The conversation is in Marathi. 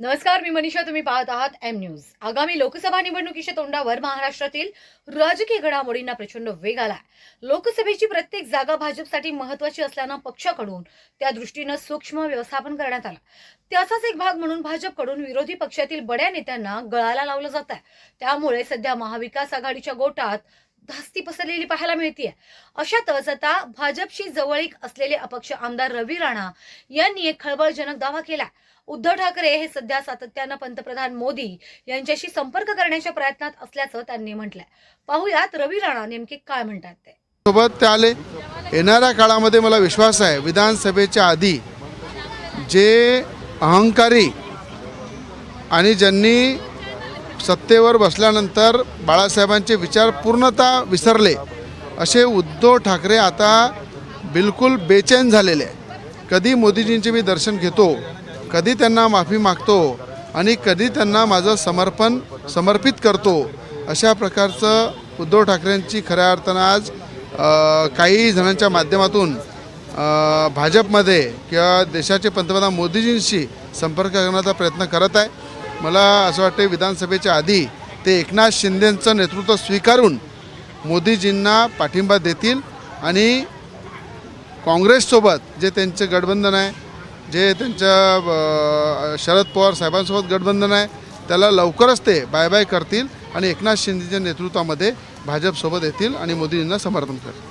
नमस्कार मी मनीषा तुम्ही पाहत आहात एम न्यूज आगामी लोकसभा निवडणुकीच्या तोंडावर महाराष्ट्रातील राजकीय घडामोडींना प्रचंड वेग आलाय. लोकसभेची प्रत्येक जागा भाजपसाठी महत्वाची असल्यानं पक्षाकडून त्या दृष्टीनं सूक्ष्म व्यवस्थापन करण्यात आलं. त्याचाच एक भाग म्हणून भाजपकडून विरोधी पक्षातील बड्या नेत्यांना गळाला लावलं जात आहे त्यामुळे सध्या महाविकास आघाडीच्या गोटात धास्ती पसरलेली पाहायला मिळतीये. अशातच आता भाजपशी जवळीक असलेले अपक्ष आमदार रवी राणा यांनी एक खळबळजनक दावा केला उद्धव ठाकरे हे सध्या सातत्यानं पंतप्रधान मोदी यांच्याशी संपर्क करण्याच्या प्रयत्नात असल्याचं त्यांनी म्हटलंय. पाहुयात रवी राणा नेमके काय म्हणतात ते. सोबत ते आले. येणाऱ्या काळामध्ये मला विश्वास आहे विधानसभेच्या आधी जे अहंकारी आणि ज्यांनी सत्तेवर बसल्यानंतर बाळासाहेबांचे विचार पूर्णतः विसरले. असे उद्धव ठाकरे आता बिलकुल बेचैन झालेले आहे कधी मोदीजींचे मी दर्शन घेतो कधी त्यांना माफी मागतो आणि कधी त्यांना माझं समर्पण समर्पित करतो. अशा प्रकारचं उद्धव ठाकरेंची खऱ्या अर्थानं आज काही जणांच्या माध्यमातून भाजपमध्ये किंवा देशाचे पंतप्रधान मोदीजींशी संपर्क करण्याचा प्रयत्न करत आहे. मला असं वाटते विधानसभेच्या आधी ते एकनाथ शिंदेंचं नेतृत्व स्वीकारून मोदीजींना पाठिंबा देतील आणि काँग्रेससोबत जे त्यांचे गठबंधन आहे जे त्यांच्या शरद पवार साहेबांसोबत गठबंधन आहे त्याला लवकरच ते बाय बाय करतील आणि एकनाथ शिंदेच्या नेतृत्वामध्ये भाजपसोबत येतील आणि मोदीजींना समर्थन करतील.